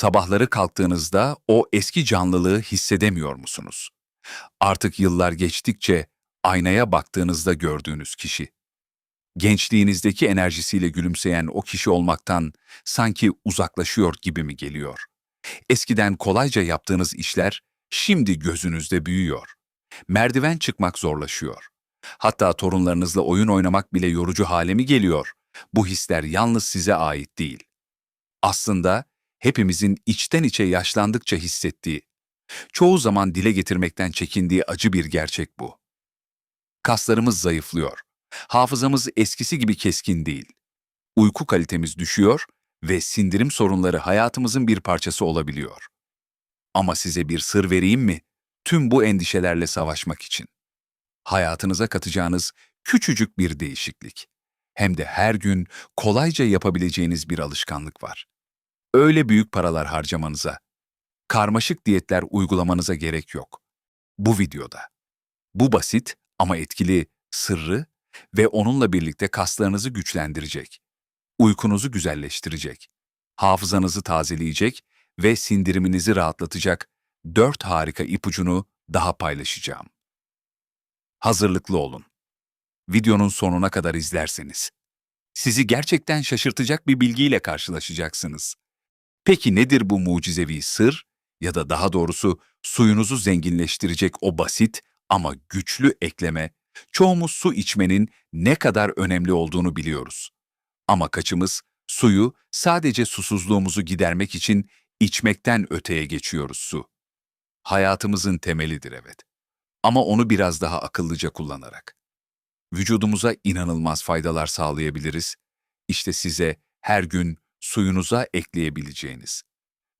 Sabahları kalktığınızda o eski canlılığı hissedemiyor musunuz? Artık yıllar geçtikçe aynaya baktığınızda gördüğünüz kişi. Gençliğinizdeki enerjisiyle gülümseyen o kişi olmaktan sanki uzaklaşıyor gibi mi geliyor? Eskiden kolayca yaptığınız işler şimdi gözünüzde büyüyor. Merdiven çıkmak zorlaşıyor. Hatta torunlarınızla oyun oynamak bile yorucu hale mi geliyor? Bu hisler yalnız size ait değil. Aslında hepimizin içten içe yaşlandıkça hissettiği, çoğu zaman dile getirmekten çekindiği acı bir gerçek bu. Kaslarımız zayıflıyor. Hafızamız eskisi gibi keskin değil. Uyku kalitemiz düşüyor ve sindirim sorunları hayatımızın bir parçası olabiliyor. Ama size bir sır vereyim mi? Tüm bu endişelerle savaşmak için. Hayatınıza katacağınız küçücük bir değişiklik. Hem de her gün kolayca yapabileceğiniz bir alışkanlık var. Öyle büyük paralar harcamanıza, karmaşık diyetler uygulamanıza gerek yok. Bu videoda. Bu basit ama etkili sırrı ve onunla birlikte kaslarınızı güçlendirecek, uykunuzu güzelleştirecek, hafızanızı tazeleyecek ve sindiriminizi rahatlatacak dört harika ipucunu daha paylaşacağım. Hazırlıklı olun. Videonun sonuna kadar izlerseniz. Sizi gerçekten şaşırtacak bir bilgiyle karşılaşacaksınız. Peki nedir bu mucizevi sır ya da daha doğrusu suyunuzu zenginleştirecek o basit ama güçlü ekleme? Çoğumuz su içmenin ne kadar önemli olduğunu biliyoruz. Ama kaçımız suyu sadece susuzluğumuzu gidermek için içmekten öteye geçiyoruz su. Hayatımızın temelidir evet. Ama onu biraz daha akıllıca kullanarak. Vücudumuza inanılmaz faydalar sağlayabiliriz. İşte size her gün suyunuza ekleyebileceğiniz.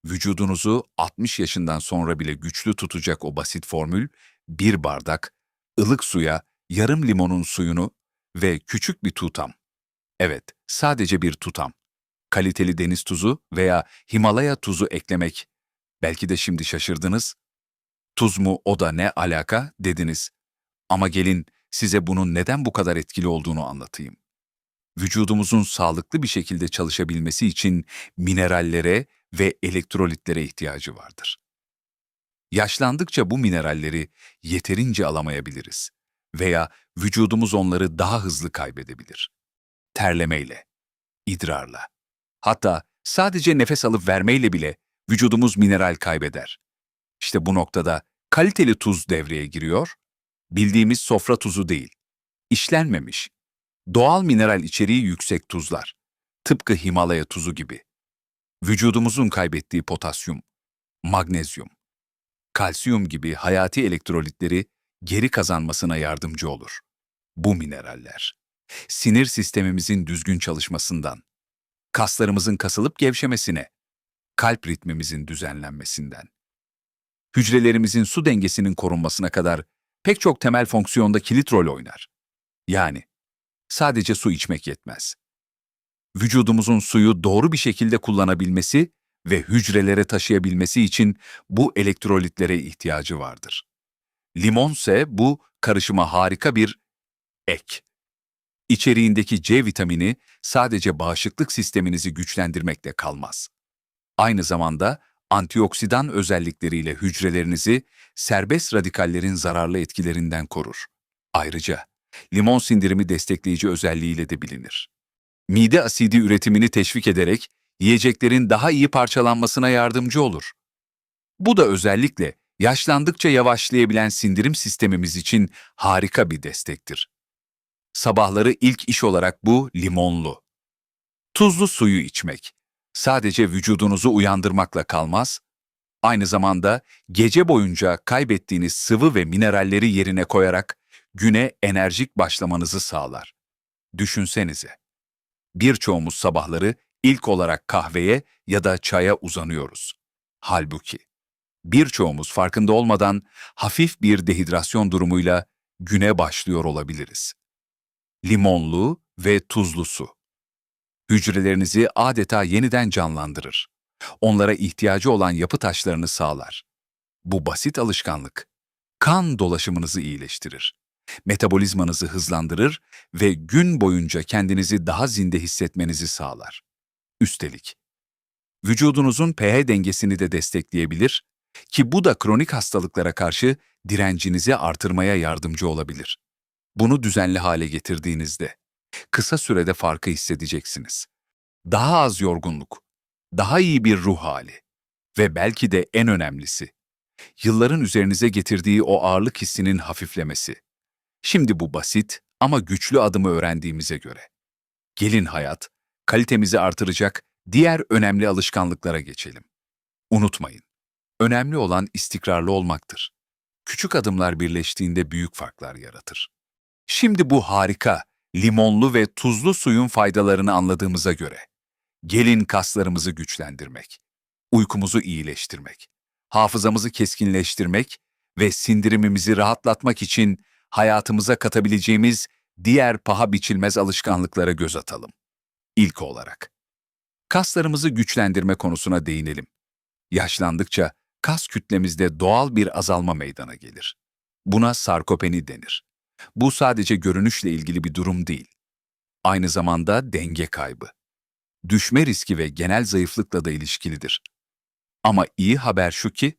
Vücudunuzu 60 yaşından sonra bile güçlü tutacak o basit formül, bir bardak, ılık suya yarım limonun suyunu ve küçük bir tutam. Evet, sadece bir tutam. Kaliteli deniz tuzu veya Himalaya tuzu eklemek. Belki de şimdi şaşırdınız. Tuz mu o da ne alaka dediniz. Ama gelin size bunun neden bu kadar etkili olduğunu anlatayım. Vücudumuzun sağlıklı bir şekilde çalışabilmesi için minerallere ve elektrolitlere ihtiyacı vardır. Yaşlandıkça bu mineralleri yeterince alamayabiliriz veya vücudumuz onları daha hızlı kaybedebilir. Terlemeyle, idrarla, hatta sadece nefes alıp vermeyle bile vücudumuz mineral kaybeder. İşte bu noktada kaliteli tuz devreye giriyor, bildiğimiz sofra tuzu değil, işlenmemiş, doğal mineral içeriği yüksek tuzlar, tıpkı Himalaya tuzu gibi. Vücudumuzun kaybettiği potasyum, magnezyum, kalsiyum gibi hayati elektrolitleri geri kazanmasına yardımcı olur. Bu mineraller, sinir sistemimizin düzgün çalışmasından, kaslarımızın kasılıp gevşemesine, kalp ritmimizin düzenlenmesinden, hücrelerimizin su dengesinin korunmasına kadar pek çok temel fonksiyonda kilit rol oynar. Yani sadece su içmek yetmez. Vücudumuzun suyu doğru bir şekilde kullanabilmesi ve hücrelere taşıyabilmesi için bu elektrolitlere ihtiyacı vardır. Limon ise bu karışıma harika bir ek. İçeriğindeki C vitamini sadece bağışıklık sisteminizi güçlendirmekle kalmaz. Aynı zamanda antioksidan özellikleriyle hücrelerinizi serbest radikallerin zararlı etkilerinden korur. Ayrıca limon sindirimi destekleyici özelliğiyle de bilinir. Mide asidi üretimini teşvik ederek yiyeceklerin daha iyi parçalanmasına yardımcı olur. Bu da özellikle yaşlandıkça yavaşlayabilen sindirim sistemimiz için harika bir destektir. Sabahları ilk iş olarak bu limonlu. Tuzlu suyu içmek sadece vücudunuzu uyandırmakla kalmaz, aynı zamanda gece boyunca kaybettiğiniz sıvı ve mineralleri yerine koyarak güne enerjik başlamanızı sağlar. Düşünsenize. Birçoğumuz sabahları ilk olarak kahveye ya da çaya uzanıyoruz. Halbuki birçoğumuz farkında olmadan hafif bir dehidrasyon durumuyla güne başlıyor olabiliriz. Limonlu ve tuzlu su. Hücrelerinizi adeta yeniden canlandırır. Onlara ihtiyacı olan yapı taşlarını sağlar. Bu basit alışkanlık kan dolaşımınızı iyileştirir. Metabolizmanızı hızlandırır ve gün boyunca kendinizi daha zinde hissetmenizi sağlar. Üstelik Vücudunuzun pH dengesini de destekleyebilir ki bu da kronik hastalıklara karşı direncinizi artırmaya yardımcı olabilir. Bunu düzenli hale getirdiğinizde kısa sürede farkı hissedeceksiniz. Daha az yorgunluk, daha iyi bir ruh hali ve belki de en önemlisi, yılların üzerinize getirdiği o ağırlık hissinin hafiflemesi. Şimdi bu basit ama güçlü adımı öğrendiğimize göre. Gelin hayat, kalitemizi artıracak diğer önemli alışkanlıklara geçelim. Unutmayın, önemli olan istikrarlı olmaktır. Küçük adımlar birleştiğinde büyük farklar yaratır. Şimdi bu harika, limonlu ve tuzlu suyun faydalarını anladığımıza göre, gelin kaslarımızı güçlendirmek, uykumuzu iyileştirmek, hafızamızı keskinleştirmek ve sindirimimizi rahatlatmak için hayatımıza katabileceğimiz diğer paha biçilmez alışkanlıklara göz atalım. İlk olarak, kaslarımızı güçlendirme konusuna değinelim. Yaşlandıkça kas kütlemizde doğal bir azalma meydana gelir. Buna sarkopeni denir. Bu sadece görünüşle ilgili bir durum değil. Aynı zamanda denge kaybı. Düşme riski ve genel zayıflıkla da ilişkilidir. Ama iyi haber şu ki,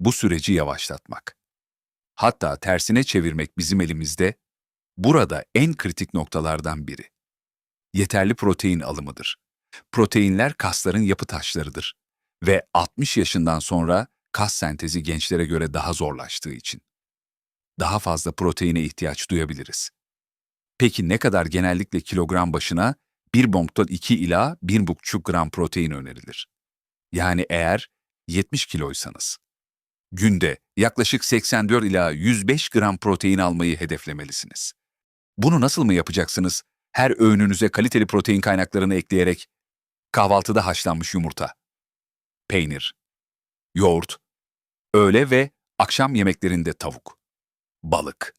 bu süreci yavaşlatmak. Hatta tersine çevirmek bizim elimizde, burada en kritik noktalardan biri. Yeterli protein alımıdır. Proteinler kasların yapı taşlarıdır ve 60 yaşından sonra kas sentezi gençlere göre daha zorlaştığı için daha fazla proteine ihtiyaç duyabiliriz. Peki ne kadar genellikle kilogram başına 1.2 ila 1.5 gram protein önerilir? Yani eğer 70 kiloysanız. Günde yaklaşık 84 ila 105 gram protein almayı hedeflemelisiniz. Bunu nasıl mı yapacaksınız? Her öğününüze kaliteli protein kaynaklarını ekleyerek kahvaltıda haşlanmış yumurta, peynir, yoğurt, öğle ve akşam yemeklerinde tavuk, balık,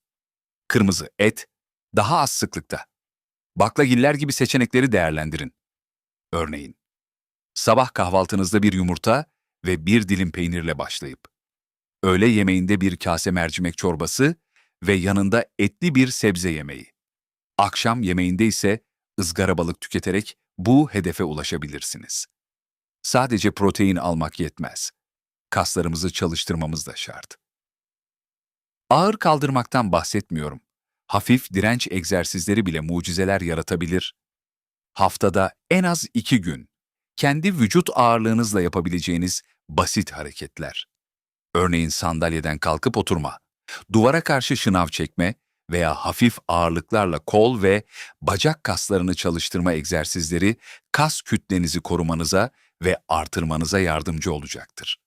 kırmızı et, daha az sıklıkta. Baklagiller gibi seçenekleri değerlendirin. Örneğin, sabah kahvaltınızda bir yumurta ve bir dilim peynirle başlayıp, öğle yemeğinde bir kase mercimek çorbası ve yanında etli bir sebze yemeği. Akşam yemeğinde ise ızgara balık tüketerek bu hedefe ulaşabilirsiniz. Sadece protein almak yetmez. Kaslarımızı çalıştırmamız da şart. Ağır kaldırmaktan bahsetmiyorum. Hafif direnç egzersizleri bile mucizeler yaratabilir. Haftada en az iki gün, kendi vücut ağırlığınızla yapabileceğiniz basit hareketler. Örneğin sandalyeden kalkıp oturma, duvara karşı şınav çekme veya hafif ağırlıklarla kol ve bacak kaslarını çalıştırma egzersizleri kas kütlenizi korumanıza ve artırmanıza yardımcı olacaktır.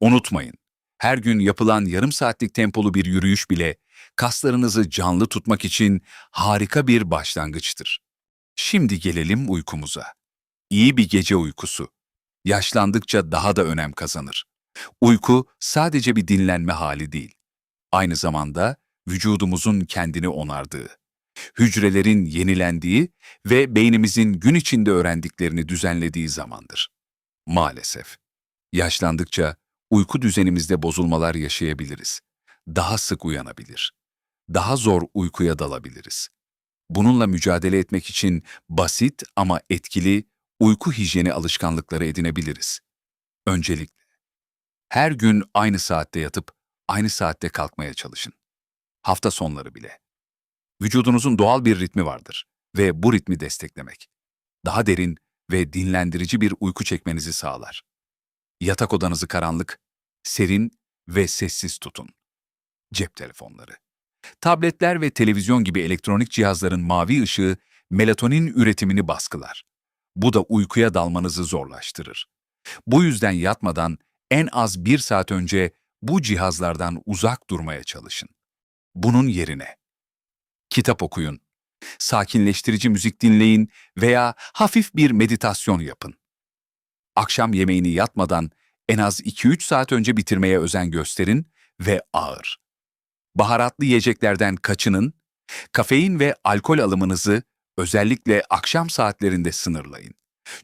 Unutmayın, her gün yapılan yarım saatlik tempolu bir yürüyüş bile kaslarınızı canlı tutmak için harika bir başlangıçtır. Şimdi gelelim uykumuza. İyi bir gece uykusu. Yaşlandıkça daha da önem kazanır. Uyku sadece bir dinlenme hali değil. Aynı zamanda vücudumuzun kendini onardığı, hücrelerin yenilendiği ve beynimizin gün içinde öğrendiklerini düzenlediği zamandır. Maalesef. Yaşlandıkça uyku düzenimizde bozulmalar yaşayabiliriz. Daha sık uyanabilir. Daha zor uykuya dalabiliriz. Bununla mücadele etmek için basit ama etkili uyku hijyeni alışkanlıkları edinebiliriz. Öncelikle, her gün aynı saatte yatıp aynı saatte kalkmaya çalışın. Hafta sonları bile. Vücudunuzun doğal bir ritmi vardır ve bu ritmi desteklemek, daha derin ve dinlendirici bir uyku çekmenizi sağlar. Yatak odanızı karanlık, serin ve sessiz tutun. Cep telefonları. Tabletler ve televizyon gibi elektronik cihazların mavi ışığı melatonin üretimini baskılar. Bu da uykuya dalmanızı zorlaştırır. Bu yüzden yatmadan en az bir saat önce bu cihazlardan uzak durmaya çalışın. Bunun yerine kitap okuyun, sakinleştirici müzik dinleyin veya hafif bir meditasyon yapın. Akşam yemeğini yatmadan en az 2-3 saat önce bitirmeye özen gösterin ve ağır. Baharatlı yiyeceklerden kaçının, kafein ve alkol alımınızı özellikle akşam saatlerinde sınırlayın.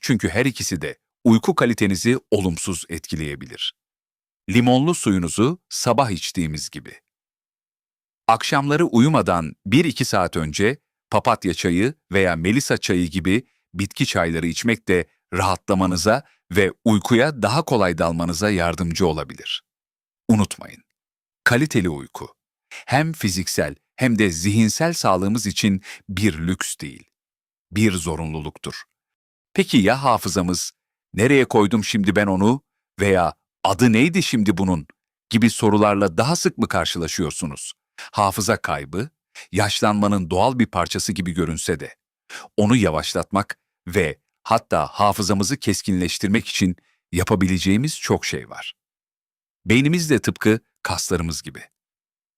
Çünkü her ikisi de uyku kalitenizi olumsuz etkileyebilir. Limonlu suyunuzu sabah içtiğimiz gibi. Akşamları uyumadan 1-2 saat önce papatya çayı veya melisa çayı gibi bitki çayları içmek de rahatlamanıza ve uykuya daha kolay dalmanıza yardımcı olabilir. Unutmayın, kaliteli uyku hem fiziksel hem de zihinsel sağlığımız için bir lüks değil, bir zorunluluktur. Peki ya hafızamız? Nereye koydum şimdi ben onu? Veya adı neydi şimdi bunun? gibi sorularla daha sık mı karşılaşıyorsunuz? Hafıza kaybı, yaşlanmanın doğal bir parçası gibi görünse de, onu yavaşlatmak ve hatta hafızamızı keskinleştirmek için yapabileceğimiz çok şey var. Beynimiz de tıpkı kaslarımız gibi.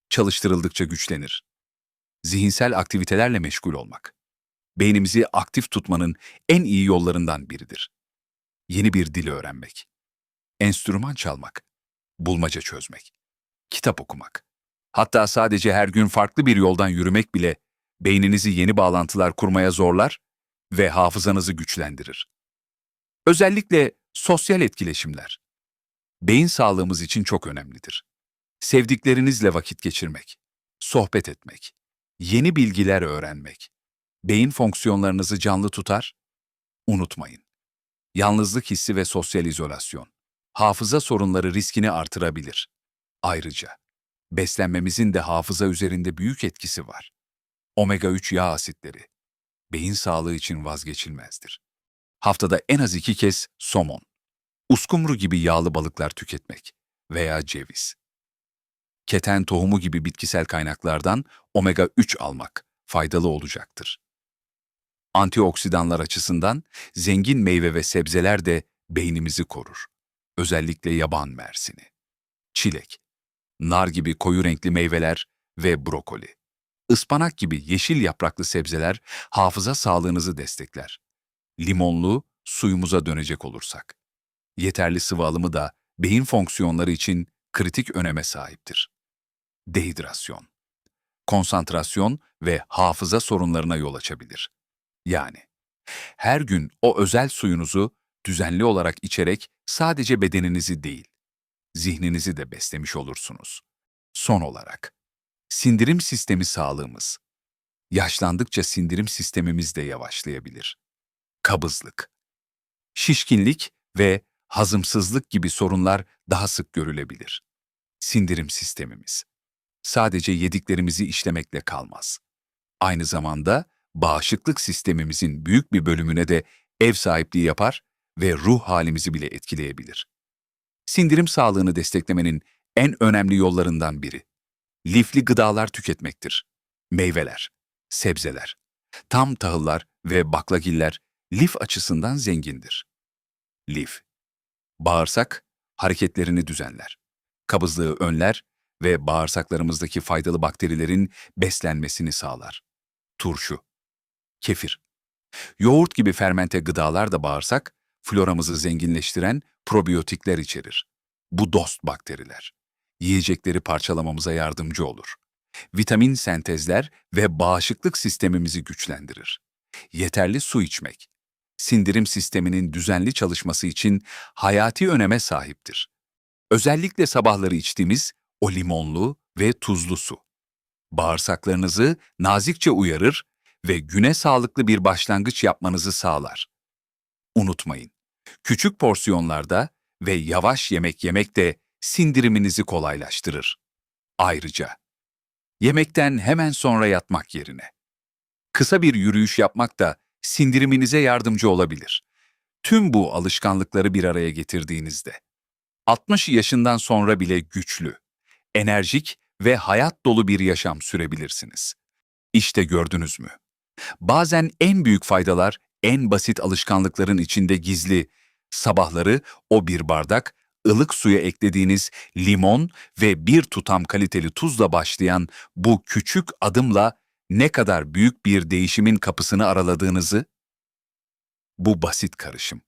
Çalıştırıldıkça güçlenir. Zihinsel aktivitelerle meşgul olmak, beynimizi aktif tutmanın en iyi yollarından biridir. Yeni bir dil öğrenmek, enstrüman çalmak, bulmaca çözmek, kitap okumak. Hatta sadece her gün farklı bir yoldan yürümek bile beyninizi yeni bağlantılar kurmaya zorlar ve hafızanızı güçlendirir. Özellikle sosyal etkileşimler. Beyin sağlığımız için çok önemlidir. Sevdiklerinizle vakit geçirmek, sohbet etmek, yeni bilgiler öğrenmek, beyin fonksiyonlarınızı canlı tutar, unutmayın. Yalnızlık hissi ve sosyal izolasyon, hafıza sorunları riskini artırabilir. Ayrıca, beslenmemizin de hafıza üzerinde büyük etkisi var. Omega-3 yağ asitleri, beyin sağlığı için vazgeçilmezdir. Haftada en az iki kez somon, uskumru gibi yağlı balıklar tüketmek veya ceviz. Keten tohumu gibi bitkisel kaynaklardan omega-3 almak faydalı olacaktır. Antioksidanlar açısından zengin meyve ve sebzeler de beynimizi korur. Özellikle yaban mersini, çilek, nar gibi koyu renkli meyveler ve brokoli. Ispanak gibi yeşil yapraklı sebzeler hafıza sağlığınızı destekler. Limonlu suyumuza dönecek olursak. Yeterli sıvı alımı da beyin fonksiyonları için kritik öneme sahiptir. Dehidrasyon, konsantrasyon ve hafıza sorunlarına yol açabilir. Yani her gün o özel suyunuzu düzenli olarak içerek sadece bedeninizi değil, zihninizi de beslemiş olursunuz. Son olarak, sindirim sistemi sağlığımız. Yaşlandıkça sindirim sistemimiz de yavaşlayabilir. Kabızlık, şişkinlik ve hazımsızlık gibi sorunlar daha sık görülebilir. Sindirim sistemimiz sadece yediklerimizi işlemekle kalmaz. Aynı zamanda bağışıklık sistemimizin büyük bir bölümüne de ev sahipliği yapar ve ruh halimizi bile etkileyebilir. Sindirim sağlığını desteklemenin en önemli yollarından biri lifli gıdalar tüketmektir. Meyveler, sebzeler, tam tahıllar ve baklagiller lif açısından zengindir. Lif, bağırsak hareketlerini düzenler, kabızlığı önler ve bağırsaklarımızdaki faydalı bakterilerin beslenmesini sağlar. Turşu, kefir, yoğurt gibi fermente gıdalar da bağırsak, floramızı zenginleştiren probiyotikler içerir. Bu dost bakteriler. Yiyecekleri parçalamamıza yardımcı olur. Vitamin sentezler ve bağışıklık sistemimizi güçlendirir. Yeterli su içmek. Sindirim sisteminin düzenli çalışması için hayati öneme sahiptir. Özellikle sabahları içtiğimiz o limonlu ve tuzlu su. Bağırsaklarınızı nazikçe uyarır ve güne sağlıklı bir başlangıç yapmanızı sağlar. Unutmayın, küçük porsiyonlarda ve yavaş yemek yemek de sindiriminizi kolaylaştırır. Ayrıca, yemekten hemen sonra yatmak yerine, kısa bir yürüyüş yapmak da sindiriminize yardımcı olabilir. Tüm bu alışkanlıkları bir araya getirdiğinizde, 60 yaşından sonra bile güçlü, enerjik ve hayat dolu bir yaşam sürebilirsiniz. İşte gördünüz mü? Bazen en büyük faydalar en basit alışkanlıkların içinde gizli. Sabahları o bir bardak ılık suya eklediğiniz limon ve bir tutam kaliteli tuzla başlayan bu küçük adımla ne kadar büyük bir değişimin kapısını araladığınızı, bu basit karışım,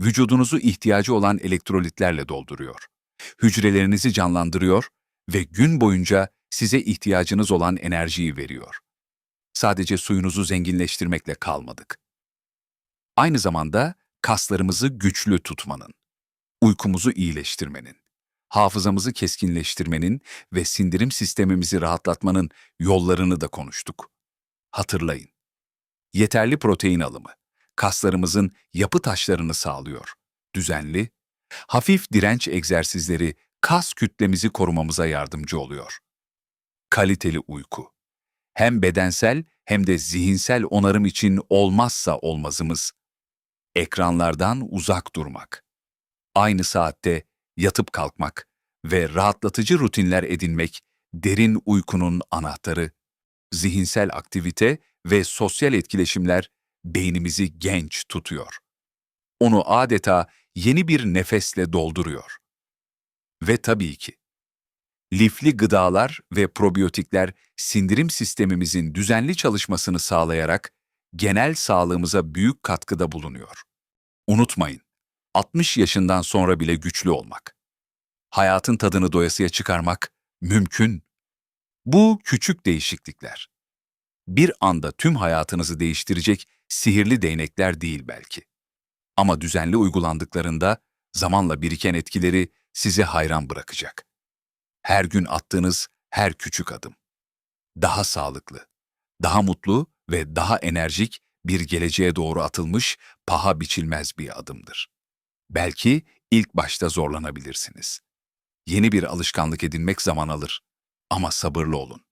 vücudunuzu ihtiyacı olan elektrolitlerle dolduruyor, hücrelerinizi canlandırıyor ve gün boyunca size ihtiyacınız olan enerjiyi veriyor. Sadece suyunuzu zenginleştirmekle kalmadık. Aynı zamanda kaslarımızı güçlü tutmanın, uykumuzu iyileştirmenin, hafızamızı keskinleştirmenin ve sindirim sistemimizi rahatlatmanın yollarını da konuştuk. Hatırlayın. Yeterli protein alımı, kaslarımızın yapı taşlarını sağlıyor. düzenli, hafif direnç egzersizleri kas kütlemizi korumamıza yardımcı oluyor. Kaliteli uyku. Hem bedensel hem de zihinsel onarım için olmazsa olmazımız. Ekranlardan uzak durmak. Aynı saatte yatıp kalkmak ve rahatlatıcı rutinler edinmek derin uykunun anahtarı. Zihinsel aktivite ve sosyal etkileşimler beynimizi genç tutuyor. Onu adeta yeni bir nefesle dolduruyor. Ve tabii ki, lifli gıdalar ve probiyotikler sindirim sistemimizin düzenli çalışmasını sağlayarak genel sağlığımıza büyük katkıda bulunuyor. Unutmayın, 60 yaşından sonra bile güçlü olmak. Hayatın tadını doyasıya çıkarmak mümkün. Bu küçük değişiklikler. Bir anda tüm hayatınızı değiştirecek sihirli değnekler değil belki. Ama düzenli uygulandıklarında zamanla biriken etkileri sizi hayran bırakacak. Her gün attığınız her küçük adım. Daha sağlıklı, daha mutlu ve daha enerjik bir geleceğe doğru atılmış paha biçilmez bir adımdır. Belki ilk başta zorlanabilirsiniz. Yeni bir alışkanlık edinmek zaman alır. Ama sabırlı olun.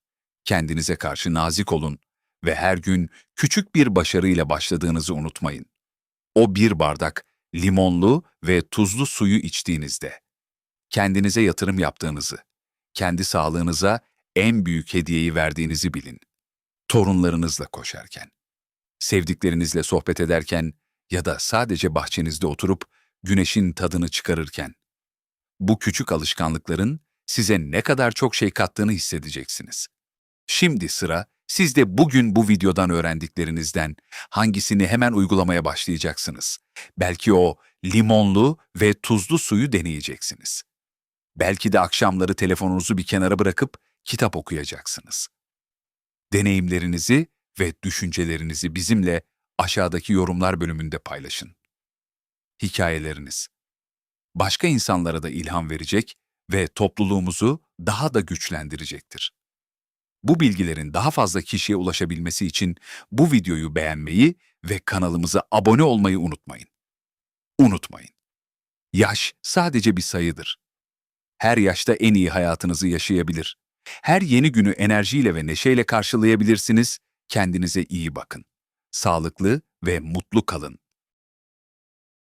Kendinize karşı nazik olun ve her gün küçük bir başarıyla başladığınızı unutmayın. O bir bardak limonlu ve tuzlu suyu içtiğinizde, kendinize yatırım yaptığınızı, kendi sağlığınıza en büyük hediyeyi verdiğinizi bilin. Torunlarınızla koşarken, sevdiklerinizle sohbet ederken ya da sadece bahçenizde oturup güneşin tadını çıkarırken, bu küçük alışkanlıkların size ne kadar çok şey kattığını hissedeceksiniz. Şimdi sıra siz de bugün bu videodan öğrendiklerinizden hangisini hemen uygulamaya başlayacaksınız. Belki o limonlu ve tuzlu suyu deneyeceksiniz. Belki de akşamları telefonunuzu bir kenara bırakıp kitap okuyacaksınız. Deneyimlerinizi ve düşüncelerinizi bizimle aşağıdaki yorumlar bölümünde paylaşın. Hikayeleriniz başka insanlara da ilham verecek ve topluluğumuzu daha da güçlendirecektir. Bu bilgilerin daha fazla kişiye ulaşabilmesi için bu videoyu beğenmeyi ve kanalımıza abone olmayı unutmayın. Unutmayın. Yaş sadece bir sayıdır. Her yaşta en iyi hayatınızı yaşayabilir. Her yeni günü enerjiyle ve neşeyle karşılayabilirsiniz. Kendinize iyi bakın. Sağlıklı ve mutlu kalın.